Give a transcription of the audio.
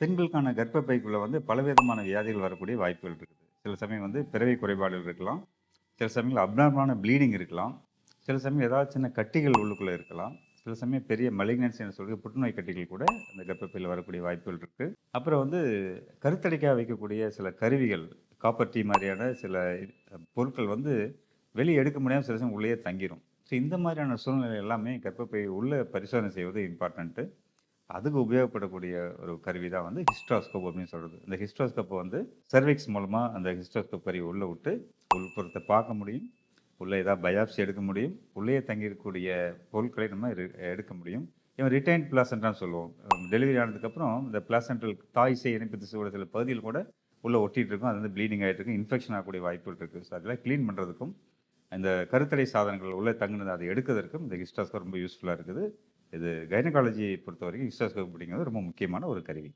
பெண்களுக்கான கர்ப்பப்பைக்குள்ளே வந்து பலவிதமான வியாதிகள் வரக்கூடிய வாய்ப்புகள் இருக்குது. சில சமயம் வந்து பிறவி குறைபாடுகள் இருக்கலாம். சில சமயங்கள் அப்னார்மலான ப்ளீடிங் இருக்கலாம். சில சமயம் ஏதாவது சின்ன கட்டிகள் உள்ளுக்குள்ளே இருக்கலாம். சில சமயம் பெரிய மலிக்னன்சின்னு சொல்கிற புற்றுநோய் கட்டிகள் கூட அந்த கர்ப்பப்பையில் வரக்கூடிய வாய்ப்புகள் இருக்குது அப்புறம் வந்து கருத்தடைக்காக வைக்கக்கூடிய சில கருவிகள் காப்பர் டீ மாதிரியான சில பொருட்கள் வந்து வெளியே எடுக்க முடியாமல் சில சமயம் உள்ளேயே தங்கிரும். ஸோ இந்த மாதிரியான சூழ்நிலை எல்லாமே கர்ப்பப்பை உள்ள பரிசோதனை செய்வது இம்பார்ட்டண்ட்டு அதுக்கு உபயோகப்படக்கூடிய ஒரு கருவி தான் வந்து ஹிஸ்ட்ராஸ்கோப் அப்படின்னு சொல்கிறது இந்த ஹிஸ்ட்ராஸ்கோப்பை வந்து சர்விக்ஸ் மூலமாக அந்த ஹிஸ்ட்ராஸ்கோப் கருவி உள்ளே விட்டு உள்புறத்தை பார்க்க முடியும். உள்ளே ஏதாவது பயாப்சி எடுக்க முடியும். உள்ளே தங்கியிருக்கக்கூடிய பொருட்களை நம்ம எடுக்க முடியும். இவன் ரிட்டைன் பிளாசன்டான்னு சொல்லுவோம். டெலிவரி ஆனதுக்கப்புறம் இந்த பிளாசன்டல் தாய் செய் இணைப்பு திசுவோட சில பகுதியில் கூட உள்ளே ஒட்டிகிட்டு இருக்கும். அது வந்து ப்ளீடிங் ஆகிட்டு இருக்கும். இன்ஃபெக்ஷன் ஆகக்கூடிய வாய்ப்புகள் இருக்குது ஸோ அதெல்லாம் க்ளீன் பண்ணுறதுக்கும் இந்த கருத்தடை சாதனங்கள் உள்ளே தங்குனது அதை எடுக்கிறதுக்கும் இந்த ஹிஸ்ட்ராஸ்கோப் ரொம்ப யூஸ்ஃபுல்லாக இருக்குது. இது கைனகாலஜி பொறுத்த வரைக்கும் ஹிஸ்டாஸ்கோப் அப்படிங்கிறது ரொம்ப முக்கியமான ஒரு கருவி.